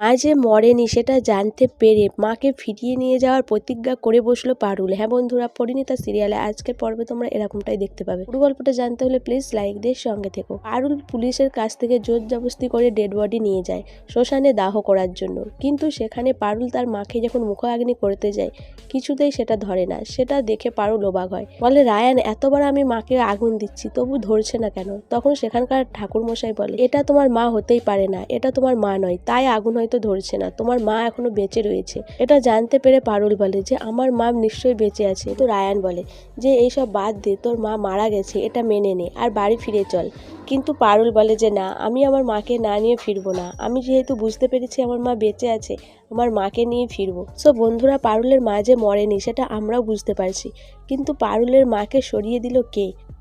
মা যে মরেনি সেটা জানতে পেরে মাকে ফিরিয়ে নিয়ে যাওয়ার প্রতিজ্ঞা করে বসল পারুল। হ্যাঁ বন্ধুরা পরিণীতা সিরিয়ালে। আজকের পর্বে তোমরা এরকমটাই দেখতে পাবে। পুরো গল্পটা জানতে হলে প্লিজ লাইক দিয়ে সঙ্গে থেকো। পারুল পুলিশের কাছ থেকে জোর জবস্তি করে ডেড বডি নিয়ে যায় শ্মশানে দাহ করার জন্য। কিন্তু সেখানে পারুল তার মাকে যখন মুখাগ্নি করতে যায়, কিছুতেই সেটা ধরে না। সেটা দেখে পারুল অবাক হয়। বলে, রায়ান, এতবার আমি মাকে আগুন দিচ্ছি, তবু ধরছে না কেন? তখন সেখানকার ঠাকুর মশাই বলে, এটা তোমার মা হতেই পারে না, এটা তোমার মা নয়, তাই আগুন হয়তো ধরছে না। তোমার মা এখনও বেঁচে রয়েছে। এটা জানতে পেরে পারুল বলে যে, আমার মা নিশ্চয়ই বেঁচে আছে। তো রায়ান বলে যে, এইসব বাদ দে, তোর মা মারা গেছে, এটা মেনে নে, আর বাড়ি ফিরে চল। কিন্তু পারুল বলে যে, না, আমি আমার মাকে না নিয়ে ফিরবো না। আমি যেহেতু বুঝতে পেরেছি আমার মা বেঁচে আছে, আমার মাকে নিয়ে ফিরবো। সো বন্ধুরা, পারুলের মা যে মরেনি, সেটা আমরাও বুঝতে পারছি। কিন্তু পারুলের মাকে সরিয়ে দিল কে?